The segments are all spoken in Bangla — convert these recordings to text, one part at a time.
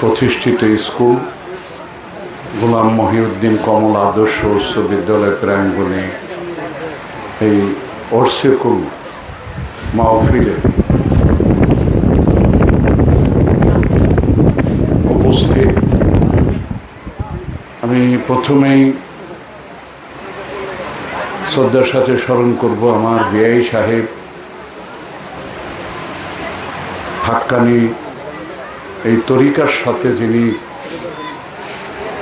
প্রতিষ্ঠিত স্কুল, গোলাম মহিউদ্দিন কমল আদর্শ উচ্চ বিদ্যালয় প্রাঙ্গণে এই অর্সেকুল মাহফিলে উপস্থিত। আমি প্রথমেই শ্রদ্ধার সাথে স্মরণ করব আমার বিআই সাহেব, হাক্কানি এই তরিকার সাথে যিনি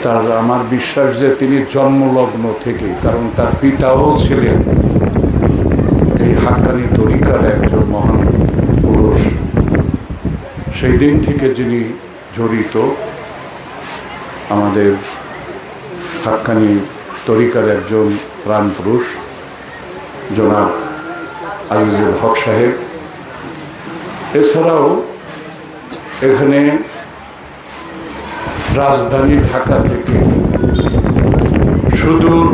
তার আমার বিশ্বাস যে তিনি জন্মলগ্ন থেকে কারণ তার পিতাও ছিলেন এই হাক্কানি তরিকার একজন মহান পুরুষ। সেই দিন থেকে যিনি জড়িত, আমাদের হাক্কানি তরিকার একজন প্রাণপুরুষ জনাব আজিজুল হক সাহেব। এছাড়াও এখানে রাজধানী ঢাকা থেকে, সুদূর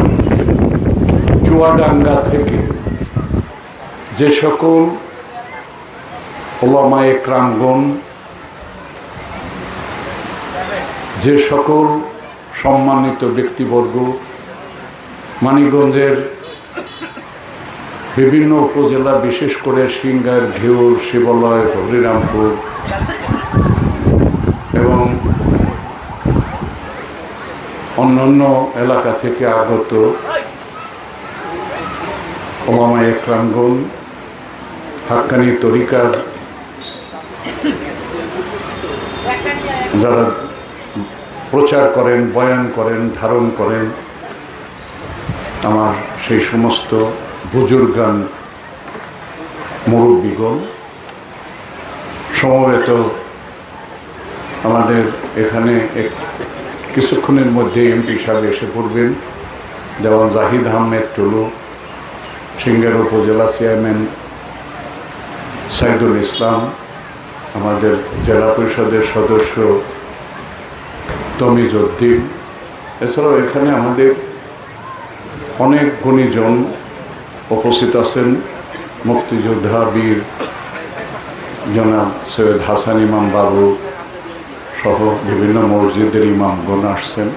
চুয়াডাঙ্গা থেকে যে সকল ওলামায়ে ক্রাঙ্গন যে সকল সম্মানিত ব্যক্তিবর্গ, মানিকগঞ্জের বিভিন্ন উপজেলা, বিশেষ করে সিঙ্গার ঘেউর শিবালয়, হরিরামপুর এবং অন্যান্য এলাকা থেকে আগত ওমামা একরাঙ্গন হাক্কানি তরিকার যারা প্রচার করেন, বয়ান করেন, ধারণ করেন, আমার সেই সমস্ত বুজুর্গান মুরব্বীগণ সমবেত আমাদের এখানে এক কিছুক্ষণের মধ্যে এমপি সাহেব এসে পড়বেন। যেমন জাহিদ আহমেদ টুলু, সিঙ্গার উপজেলা চেয়ারম্যান সাইদুল ইসলাম, আমাদের জেলা পরিষদের সদস্য তমিজ উদ্দিন। এছাড়াও এখানে আমাদের অনেক গুণীজন উপস্থিত আছেন। মুক্তিযোদ্ধা বীর জনাব সৈয়দ হাসান ইমাম বাবু সহ বিভিন্ন মসজিদের ইমামগণ আসছেন।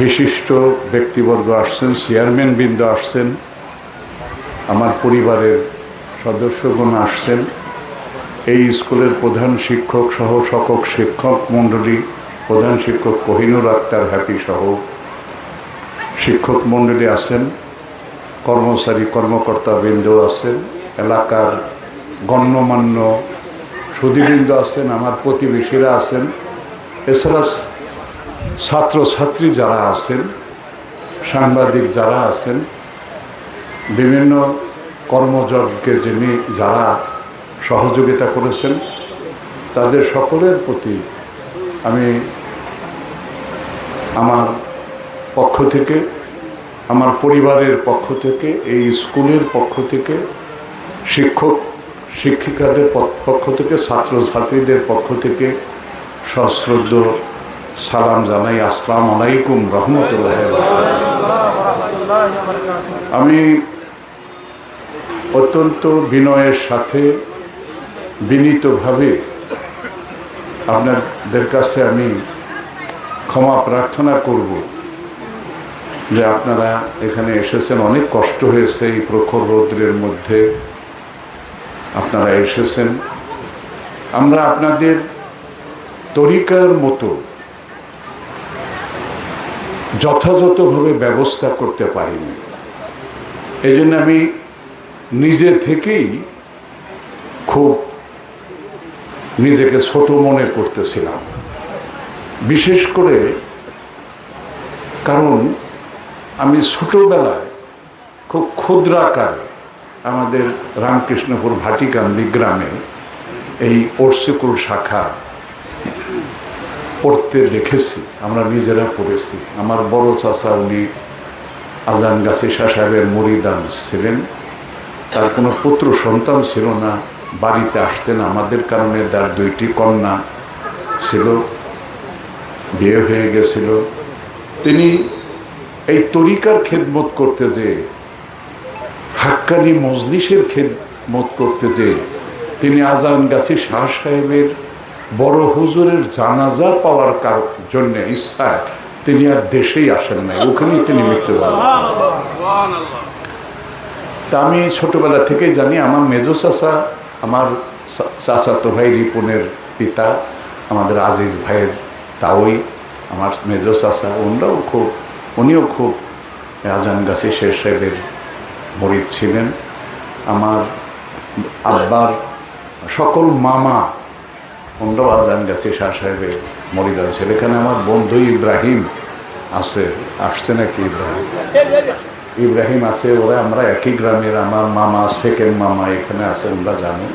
বিশিষ্ট ব্যক্তিবর্গ আসছেন চেয়ারম্যান বৃন্দ আসছেন, আমার পরিবারের সদস্যগণ আসছেন। এই স্কুলের প্রধান শিক্ষক সহ সকল শিক্ষক মণ্ডলী, প্রধান শিক্ষক কোহিনুর আক্তার হ্যাপি সহ শিক্ষক মণ্ডলী আছেন, কর্মচারী কর্মকর্তা বৃন্দ আছেন, এলাকার গণ্যমান্য সুদীবৃন্দ আছেন, আমার প্রতিবেশীরা আছেন, এছাড়া ছাত্রছাত্রী যারা আছেন, সাংবাদিক যারা আছেন, বিভিন্ন কর্মযজ্ঞে যিনি যারা সহযোগিতা করেছেন, তাদের সকলের প্রতি আমি আমার পক্ষ থেকে, আমার পরিবারের পক্ষ থেকে, এই স্কুলের পক্ষ থেকে শিক্ষক শিক্ষিকাদের পক্ষ থেকে, ছাত্রছাত্রীদের পক্ষ থেকে সশ্রদ্ধ সালাম জানাই, আসসালাম আলাইকুম, রহমতুল্লাহ আমি অত্যন্ত বিনয়ের সাথে, বিনীতভাবে আপনাদের কাছে আমি ক্ষমা প্রার্থনা করব যে আপনারা এখানে এসেছেন। অনেক কষ্ট হয়েছে এই প্রখর রৌদ্রের মধ্যে। আপনারা এসেছেন। আমরা আপনাদের তরিকার মতো যথাযথভাবে ব্যবস্থা করতে পারিনি। এই জন্য আমি নিজে থেকেই খুব নিজেকে ছোট মনে করতেছিলাম। বিশেষ করে কারণ আমি ছোটোবেলায় খুব ক্ষুদ্রাকারে আমাদের রামকৃষ্ণপুর ভাটিকান্দি গ্রামে এই ওরসিকুল শাখা পড়তে দেখেছি, আমরা নিজেরা পড়েছি। আমার বড় চাচা উনি আজান গাছি সাহেবের মরিদান ছিলেন। তার কোনো পুত্র সন্তান ছিল না, বাড়িতে আসতেন আমাদের কারণে তার দুইটি কন্যা ছিল, বিয়ে হয়ে গেছিল। তিনি এই তরিকার খেদমত করতে যে হাক্কানি মজলিসের খেদমত করতে যে তিনি আজান গাছি শাহ সাহেবের বড় হুজুরের জানাজা পাওয়ার কার জন্য ইচ্ছায় তিনি আর দেশেই আসেন নাই, ওখানেই তিনি মৃত্যুবরণ। তা আমি ছোটবেলা থেকেই জানি, আমার মেজো চাচা, আমার চা- চাচাতো ভাই রিপনের পিতা, আমাদের আজিজ ভাইয়ের তাওই, আমার মেজো চাচা, ওনারাও খুব, উনিও খুব আজান গাছি শেষ সাহেবের মরিদ ছিলেন। আমার আব্বার সকল মামা ওনারাও আজান গাছি শাহ সাহেবের মরিদ আছে। এখানে আমার বন্ধু ইব্রাহিম আছে, আসছে নাকি ইব্রাহিম? ইব্রাহিম আছে, ওরা আমরা একই গ্রামের, আমার মামা সেকেন্ড মামা এখানে আছে, আমরা জানি।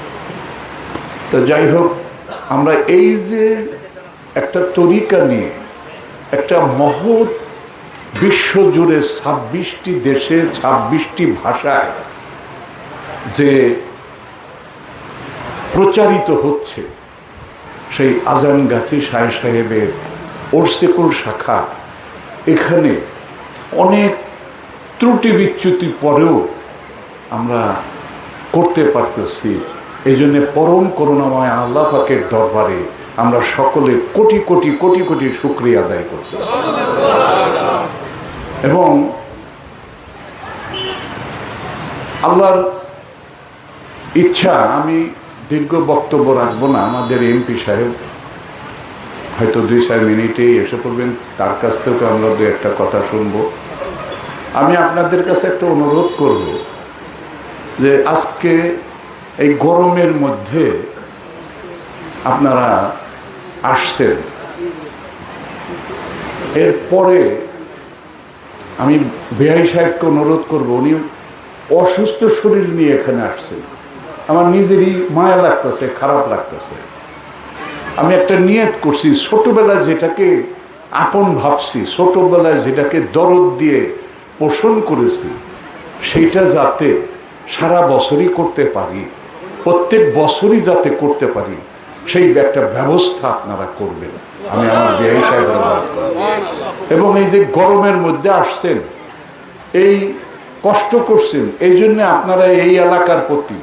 তো যাই হোক, আমরা এই যে একটা তরিকা নিয়ে, একটা মহৎ বিশ্বজুড়ে ছাব্বিশটি দেশে, ছাব্বিশটি ভাষায় যে প্রচারিত হচ্ছে সেই আজান গাছি সাহেব সাহেবের ওরসেকুল শাখা। এখানে অনেক ত্রুটি বিচ্যুতি পরেও আমরা করতে পারতেছি। এই জন্য পরম করুণাময় আল্লাহ পাকের দরবারে আমরা সকলে কোটি কোটি কোটি কোটি শুক্রিয়া আদায় করতেছি। এবং আল্লাহর ইচ্ছা, আমি দীর্ঘ বক্তব্য রাখব না। আমাদের এমপি সাহেব হয়তো দুই, চার মিনিটেই এসে পড়বেন। তার কাছ থেকেও আমরা দু একটা কথা শুনব। আমি আপনাদের কাছে একটা অনুরোধ করব যে আজকে এই গরমের মধ্যে আপনারা আসছেন। এরপরে আমি বেহাই সাহেবকে অনুরোধ করব, উনি অসুস্থ শরীর নিয়ে এখানে আসছেন। আমার নিজেরই মায়া লাগতেছে, খারাপ লাগতেছে। আমি একটা নিয়ত করছি, ছোটোবেলায় যেটাকে আপন ভাবছি, ছোটোবেলায় যেটাকে দরদ দিয়ে পোষণ করেছি, সেইটা যাতে সারা বছরই করতে পারি, প্রত্যেক বছরই যাতে করতে পারি, সেই একটা ব্যবস্থা আপনারা করবেন। আমি আমার বিহাই সাহেবের। এবং এই যে গরমের মধ্যে আসছেন, এই কষ্ট করছেন, এই জন্য আপনারা এই এলাকার প্রতি,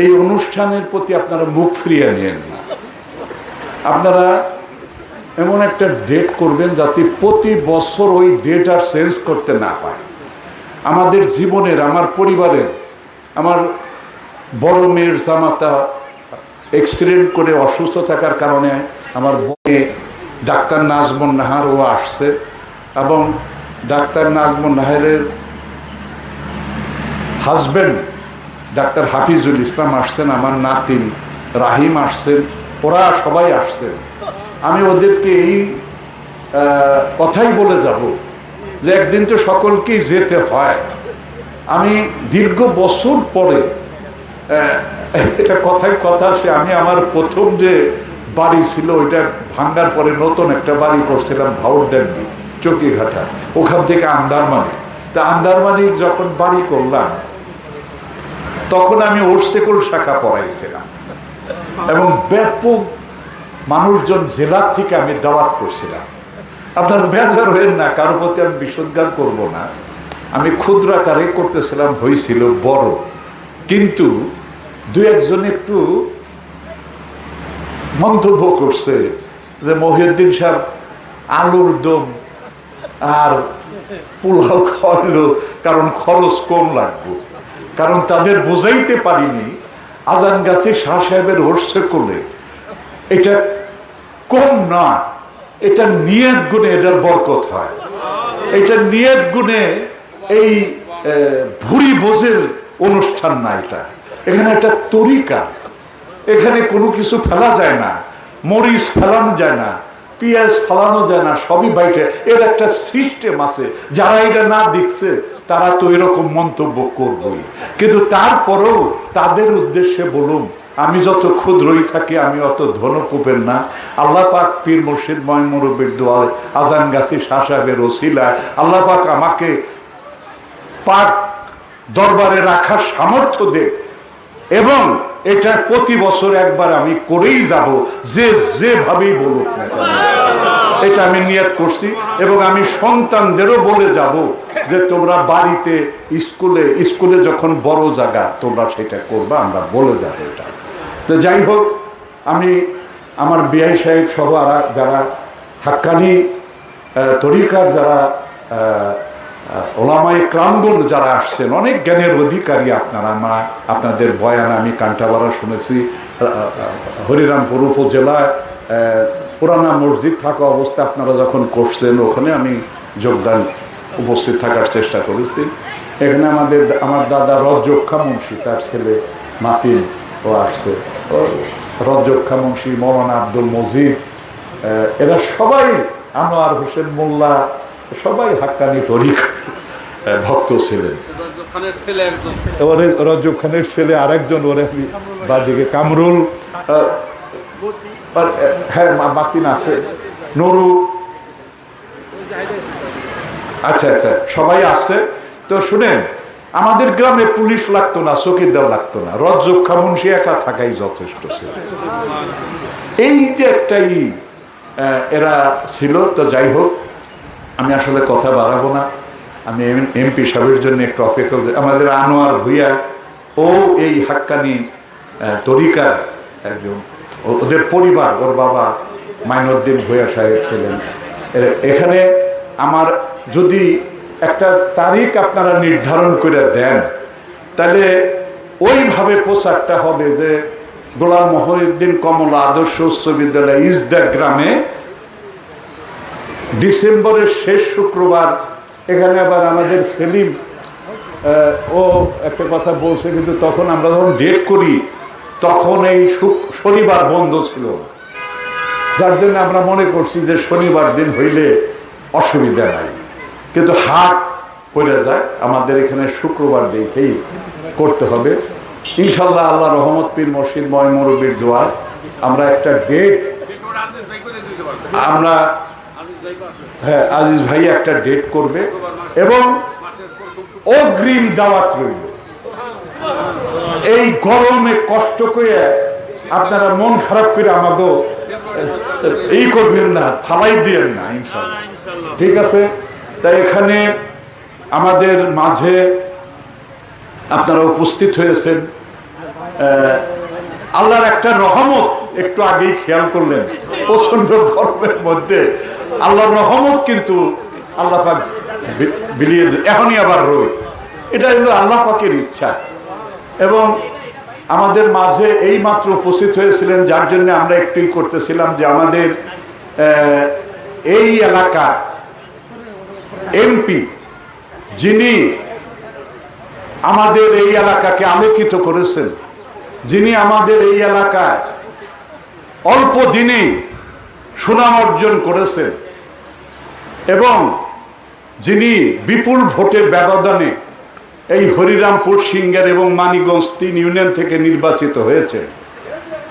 এই অনুষ্ঠানের প্রতি আপনারা মুখ ফিরিয়ে নেন না আপনারা এমন একটা ডেট করবেন যাতে প্রতি বছর ওই ডেট আর চেঞ্জ করতে না পায় আমাদের জীবনের, আমার পরিবারের, আমার বড় মেয়ের জামাতা অ্যাক্সিডেন্ট করে অসুস্থ থাকার কারণে আমার বনে ডাক্তার নাজমুন নাহার ও আসছে, এবং ডাক্তার নাজমুন নাহারের হাজব্যান্ড ডাক্তার হাফিজুল ইসলাম আসছেন, আমার নাতিন রাহিম আসছেন, ওরা সবাই আসছেন আমি ওদেরকে এই কথাই বলে যাব যে একদিন তো সকলকেই যেতে হয়। আমি দীর্ঘ বছর পরে এটা কথায় কথা, সে আমি আমার প্রথম যে বাড়ি ছিল, ওইটা ভাঙ্গার পরে নতুন একটা বাড়ি করছিলাম ভাউরড্যান্ডি চকিঘাটা ওখান থেকে আন্দারমানি। তা আন্দারমানি যখন বাড়ি করলাম, তখন আমি ওরসেকল শাখা পড়াইছিলাম। এবং ব্যাপক মানুষজন জেলার থেকে আমি দাওয়াত করছিলাম। আপনার বেজার হয়েন না কারোর প্রতি আমি বিসর্গান করব না। আমি ক্ষুদ্র আকারে করতেছিলাম হয়েছিল বড়। কিন্তু দু একজন একটু মন্তব্য করছে যে মহিউদ্দিন সাহেব আলুর দম আর পোলাও খাওয়াইলো কারণ খরচ কম লাগবে। কারণ তাদের বোঝাইতে পারিনি আজান গাছে শাহ সাহেবের হর্ষে করলে এটা কম না, এটা নিয়ত গুণে এটার বরকত হয়। এটা নিয়ত গুণে এই ভুরি ভোজের অনুষ্ঠান না এটা। এখানে একটা তরিকা এখানে কোনো কিছু ফেলা যায় না, মরিচ ফেলানো যায় না, পেঁয়াজ ফেলানো যায় না, সবই বাইটে। এর একটা সিস্টেম আছে, যারা এটা না দেখছে, তারা তো এরকম মন্তব্য করবই কিন্তু তারপরেও তাদের উদ্দেশ্যে বলুন, আমি যত ক্ষুদ্রই থাকি, আমি অত ধনকূপের না। আল্লাহ পাক পীর মুর্শিদ ময় মুরব্বীর দোয়া আজান গাছি শাহ সাহেবের ওসিলায় আল্লাহ পাক আমাকে পাক দরবারে রাখার সামর্থ্য দে এবং এটা প্রতি বছর একবার আমি করেই যাব, যে যেভাবেই বলুক এটা আমি নিয়ত করছি এবং আমি সন্তানদেরও বলে যাব যে তোমরা বাড়িতে, স্কুলে স্কুলে যখন বড় জায়গা তোমরা সেটা করবা, আমরা বলে যাব এটা। তো যাই হোক, আমি আমার বিআই সাহেব সহ যারা হাক্কানি তরিকার যারা ওলামায়ে ক্রামগুন যারা আসছেন, অনেক জ্ঞানের অধিকারী আপনারা আমরা আপনাদের বয়ান আমি কান্টাবাড়া শুনেছি হরিরামপুর উপজেলায় পুরানা মসজিদ থাকা অবস্থা আপনারা যখন করছেন, ওখানে আমি যোগদান উপস্থিত থাকার চেষ্টা করেছি। এখানে আমাদের, আমার দাদা রজ্জক্ষা মুন্সি, তার ছেলে মাতিন ও আসছে। ও রজ্জক্ষা মুন্সি, মৌলানা আব্দুল মজিদ এরা সবাই আনোয়ার হোসেন মোল্লা সবাই হাক্কানি তরিক ভক্ত ছিলেন। রজব খানের ছেলে আরেকজন, ওরে আমি বাদিকে কামরুল হ্যাঁ মাতিন আছে, নরু। আচ্ছা আচ্ছা সবাই আছে। তো শুনেন, আমাদের গ্রামে পুলিশ লাগতো না, চকিদার লাগতো না। রজ্জক্ষা মুন্সি একা থাকাই যথেষ্ট ছিল। এই যে একটাই এরা ছিল, তো যাই হোক আমি আসলে কথা বাড়াবো না। আমি এমপি সাহেবের জন্য একটু অপেক্ষা। আমাদের আনোয়ার ভুইয়া, ও এই হাক্কানি তরিকার একজন। ওদের পরিবার, ওর বাবা মাইনুদ্দিন ভুইয়া সাহেব ছিলেন। এখানে আমার যদি একটা তারিখ আপনারা নির্ধারণ করে দেন, তাহলে ওইভাবে প্রচারটা হবে যে গোলাম মহিউদ্দিন কমলা আদর্শ উচ্চ বিদ্যালয় ইসদা গ্রামে ডিসেম্বরের শেষ শুক্রবার এখানে আবার আমাদের সেলিম ও একটা কথা বলছে কিন্তু তখন আমরা যখন ডেট করি তখন এই শনিবার বন্ধ ছিল। যার জন্য আমরা মনে করছি যে শনিবার দিন হইলে অসুবিধা নাই। কিন্তু হাট পড়ে যায় আমাদের এখানে শুক্রবার দেখেই করতে হবে। ইনশাল্লাহ আল্লাহ রহমত পীর মসজিদ ময় মুরব্বীর দোয়া আমরা একটা ডেট আমরা হ্যাঁ আজিজ ভাই একটা ডেট করবে এবং অগ্রিম দাওয়াত রইল। এই গরমে কষ্ট করে আপনারা মন খারাপ করে আমাকে এই করবেন না ফালাই দিয়েন না ইনশাল্লাহ ঠিক আছে? তাই এখানে আমাদের মাঝে আপনারা উপস্থিত হয়েছেন। আল্লাহর একটা রহমত একটু আগেই খেয়াল করলেন। প্রচণ্ড গরমের মধ্যে। আল্লাহর রহমত কিন্তু আল্লাহ পাক বিলিয়ে এখনই আবার রোদ। এটা হলো আল্লাহ পাকের ইচ্ছা। এবং আমাদের মাঝে এই মাত্র উপস্থিত হয়েছিলেন, যার জন্য আমরা একটুই করতেছিলাম যে আমাদের এই এলাকার এমপি যিনি আমাদের এই এলাকাকে আলোকিত করেছেন, যিনি আমাদের এই এলাকায় অল্প দিনেই সুনাম অর্জন করেছেন এবং যিনি বিপুল ভোটের ব্যবধানে এই হরিরামপুর, সিঙ্গার এবং মানিগঞ্জ তিন ইউনিয়ন থেকে নির্বাচিত হয়েছে,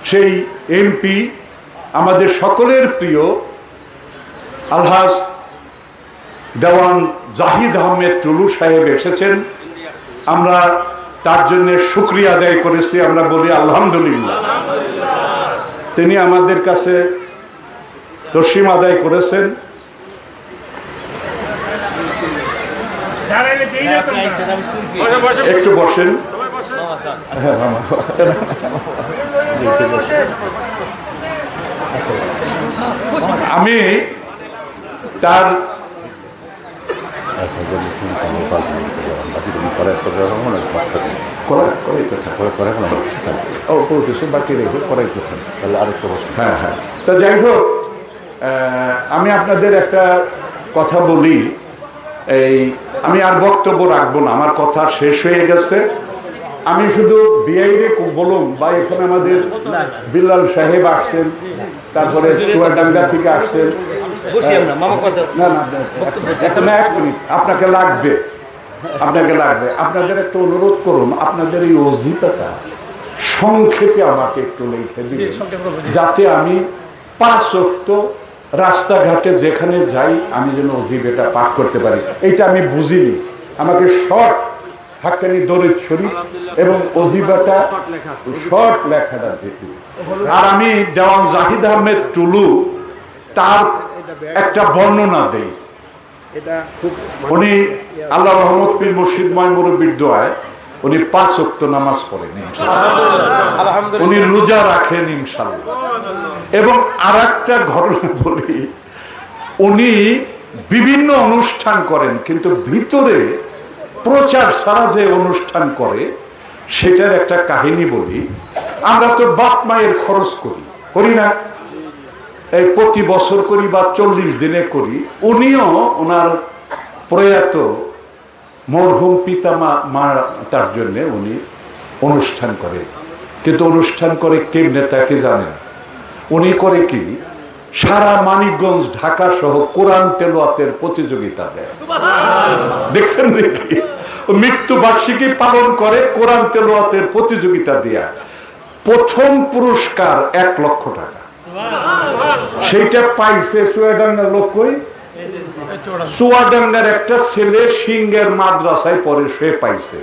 সেই এমপি আমাদের সকলের প্রিয় আলহাজ দেওয়ান জাহিদ আহমেদ টুলু সাহেব এসেছেন। আমরা তার জন্য শুক্রিয়া আদায় করেছি, আমরা বলি আলহামদুলিল্লাহ। তিনি আমাদের কাছে তসিম আদায় করেছেন। একটু বসেন। হ্যাঁ। আমি তার কথা ও কোনো কিছু বাকি রেখে করাই কথা হ্যাঁ হ্যাঁ। তো যাই হোক আমি আপনাদের একটা কথা বলি। এই আমি আর বক্তব্য রাখব না আমার কথা শেষ হয়ে গেছে। আমি শুধু বিআইরে বলুন বা এখানে আমাদের বিল্লাল সাহেব আসছেন তারপরে চুয়াডাঙ্গা থেকে আসছেন। আপনাকে লাগবে আপনাকে লাগবে। আপনাদের একটা অনুরোধ করুন আপনাদের এই অজিপাটা সংক্ষেপে আমাকে একটু লিখে দিন যাতে আমি পাঁচ রাস্তাঘাটে যেখানে যাই আমি যেন অজিব এটা পাঠ করতে পারি। এইটা আমি বুঝিনি। আমাকে শর্ট হাক্কানি দরিদ শরীফ এবং অজিবাটা শর্ট লেখাটা দেখি। আর আমি দেওয়ান জাহিদ আহমেদ টুলু তার একটা বর্ণনা দেই। উনি আল্লাহ রহমত পীর মুর্শিদময় মুরব্বীর দোয়ায় উনি পাঁচ অক্ত নামাজ পড়েন উনি রোজা রাখেন ইনশাল্লাহ এবং আর একটা ঘটনা বলি, উনি বিভিন্ন অনুষ্ঠান করেন, কিন্তু ভিতরে প্রচার ছাড়া যে অনুষ্ঠান করে, সেটার একটা কাহিনী বলি। আমরা তো বাপ মায়ের খরচ করি করি না। এই প্রতি বছর করি বা চল্লিশ দিনে করি। উনিও ওনার প্রয়াত মরহুম পিতা মা মা তার জন্যে উনি অনুষ্ঠান করে। কিন্তু অনুষ্ঠান করে কেমনে তাকে জানেন? উনি করে কি? সারা মানিকগঞ্জ ঢাকা সহ কোরআন তেলোয়াতের প্রতিযোগিতা দেয়। দেখছেন নাকি? মৃত্যু বার্ষিকী পালন করে কোরআন তেলোয়াতের প্রতিযোগিতা দিয়া। প্রথম পুরস্কার এক লক্ষ টাকা। সেইটা পাইছে চুয়াডাঙ্গার লোক কই? চুয়াডাঙ্গার একটা ছেলে সিংহের মাদ্রাসায় পরে সে পাইছে।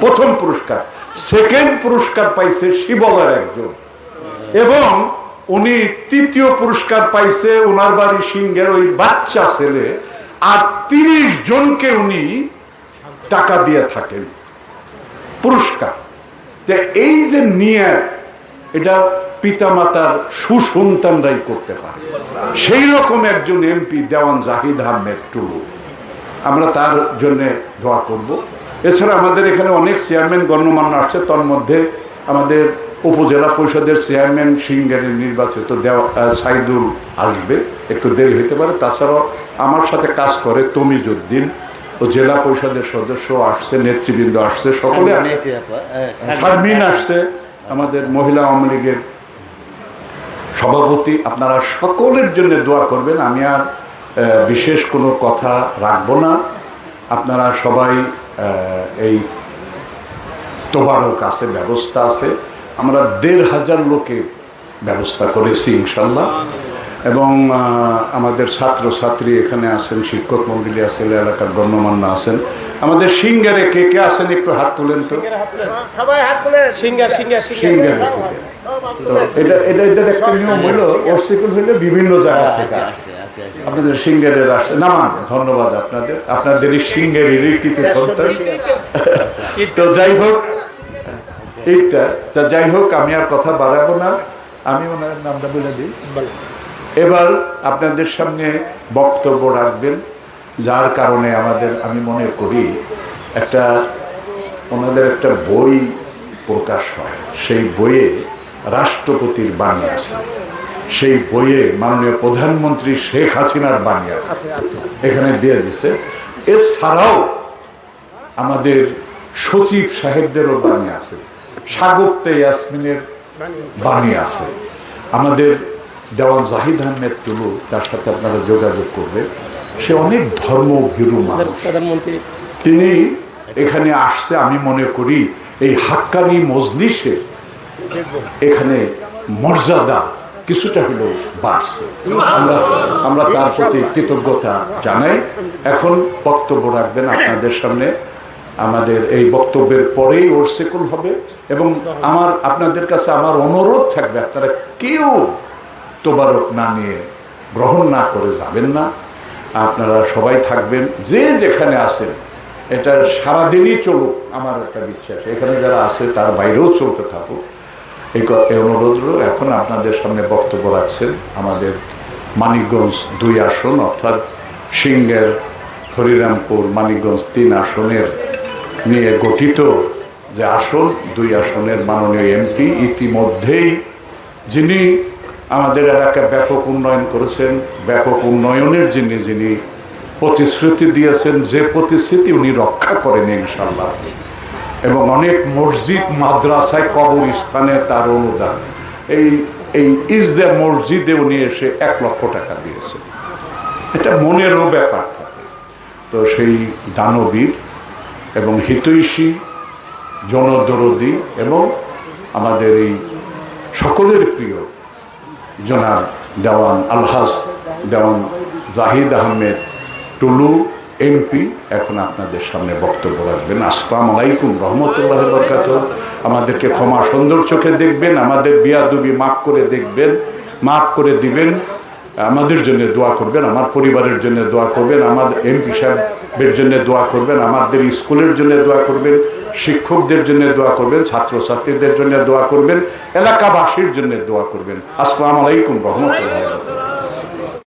প্রথম পুরস্কার। সেকেন্ড পুরস্কার পাইছে শিবলার একজন। এবং উনি তৃতীয় পুরস্কার পাইছে ওনার বাড়ি সিংহের ওই বাচ্চা ছেলে, আর তিরিশ জনকে উনি টাকা দিয়ে থাকেন। পুরস্কার। এই যে নিয়ে এটা পিতামাতার সুসন্তানরাই করতে পারে। সেই রকম একজন এমপি দেওয়ান জাহিদ আহমেদ টুলু। আমরা তার জন্য দোয়া করব। এছাড়া আমাদের এখানে অনেক চেয়ারম্যান গণ্যমান্য আসছে তার মধ্যে আমাদের উপজেলা পরিষদের চেয়ারম্যান সিঙ্গারের নির্বাচিত দেওয়া সাইদুল আসবে। একটু দেরি হতে পারে। তাছাড়াও আমার সাথে কাজ করে তমিজুদ্দিন ও জেলা পরিষদের সদস্য আসছে নেতৃবৃন্দ আসছে সকলে শারমিন আসছে। আমাদের মহিলা আওয়ামী লীগের সভাপতি। আপনারা সকলের জন্য দোয়া করবেন। আমি আর বিশেষ কোনো কথা রাখব না। আপনারা সবাই এই তোবারক আছে ব্যবস্থা আছে। আমরা দেড় হাজার লোকে ব্যবস্থা করেছি ইনশাল্লাহ। এবং আমাদের ছাত্র ছাত্রী এখানে আছেন শিক্ষক মন্ডলী আছেন এলাকার গণ্যমান্য আছেন। আমাদের সিঙ্গারে কে কে আছেন একটু হাত তুলেন তো। সিঙ্গার সিঙ্গার সিঙ্গারে তো এটা এটা এদের একটা নিয়ম হলো অর্সিকুল হইলে বিভিন্ন জায়গা থেকে আপনাদের সিঙ্গারের আসছে না ধন্যবাদ আপনাদের। আপনাদের এই সিঙ্গারের রীতিতে তো যাই হোক এইটা তা যাই হোক আমি আর কথা বাড়াবো না। আমি ওনার নামটা বলে দিই। এবার আপনাদের সামনে বক্তব্য রাখবেন যার কারণে আমাদের আমি মনে করি একটা ওনাদের একটা বই প্রকাশ হয়। সেই বইয়ে রাষ্ট্রপতির বাণী আছে। সেই বইয়ে মাননীয় প্রধানমন্ত্রী শেখ হাসিনার বাণী আছে। এখানে দিয়ে দিছে। এছাড়াও আমাদের সচিব সাহেবদেরও বাণী আছে। স্বাগত ইয়াসমিনের বাণী আছে। আমাদের দেওয়ান জাহিদ আহমেদ টুলু তার সাথে আপনারা যোগাযোগ করবেন। সে অনেক ধর্মভীরু মানুষ। তিনি এখানে আসছে আমি মনে করি এই হাক্কানি মজলিসে এখানে মর্যাদা কিছুটা হলেও বাড়ছে। আমরা আমরা তার প্রতি কৃতজ্ঞতা জানাই। এখন বক্তব্য রাখবেন আপনাদের সামনে। আমাদের এই বক্তব্যের পরেই ওর সেকুল হবে এবং আমার, আপনাদের কাছে আমার অনুরোধ থাকবে, আপনারা কেউ তোবারক না নিয়ে গ্রহণ না করে যাবেন না আপনারা সবাই থাকবেন, যে যেখানে আসেন এটা সারাদিনই চলুক, আমার একটা বিশ্বাস এখানে যারা আছে, তার বাইরেও চলতে থাকুক এই অনুরোধ। এখন আপনাদের সামনে বক্তব্য রাখছেন আমাদের মানিকগঞ্জ দুই আসন, অর্থাৎ সিংহের, হরিরামপুর, মানিকগঞ্জ তিন আসনের নিয়ে গঠিত যে আসন দুই আসনের মাননীয় এমপি ইতিমধ্যেই যিনি আমাদের এলাকায় ব্যাপক উন্নয়ন করেছেন, ব্যাপক উন্নয়নের যিনি যিনি প্রতিশ্রুতি দিয়েছেন, যে প্রতিশ্রুতি উনি রক্ষা করেন ইনশাল্লাহ এবং অনেক মসজিদ মাদ্রাসায় কবরস্থানে তার অনুদান। এই এই ইসদা মসজিদে উনি এসে এক লক্ষ টাকা দিয়েছেন। এটা মনেরও ব্যাপার থাকে। তো সেই দানবীর এবং হিতৈষী জনদরদি এবং আমাদের এই সকলের প্রিয় জনাব দেওয়ান, আলহাজ দেওয়ান জাহিদ আহমেদ টুলু, এমপি, এখন আপনাদের সামনে বক্তব্য রাখবেন। আসসালাম আলাইকুম, রহমতুল্লাহ বরকাত আমাদেরকে ক্ষমা সুন্দর চোখে দেখবেন, আমাদের বিয়াদুবি মাফ করে দেখবেন, মাফ করে দিবেন। আমাদের জন্য দোয়া করবেন, আমার পরিবারের জন্য দোয়া করবেন। আমার এমপি সাহেবের জন্য দোয়া করবেন, আমাদের স্কুলের জন্য দোয়া করবেন, শিক্ষকদের জন্য দোয়া করবেন, ছাত্রছাত্রীদের জন্য দোয়া করবেন, এলাকাবাসীর জন্য দোয়া করবেন। আসসালামু আলাইকুম রহমতুল্লাহ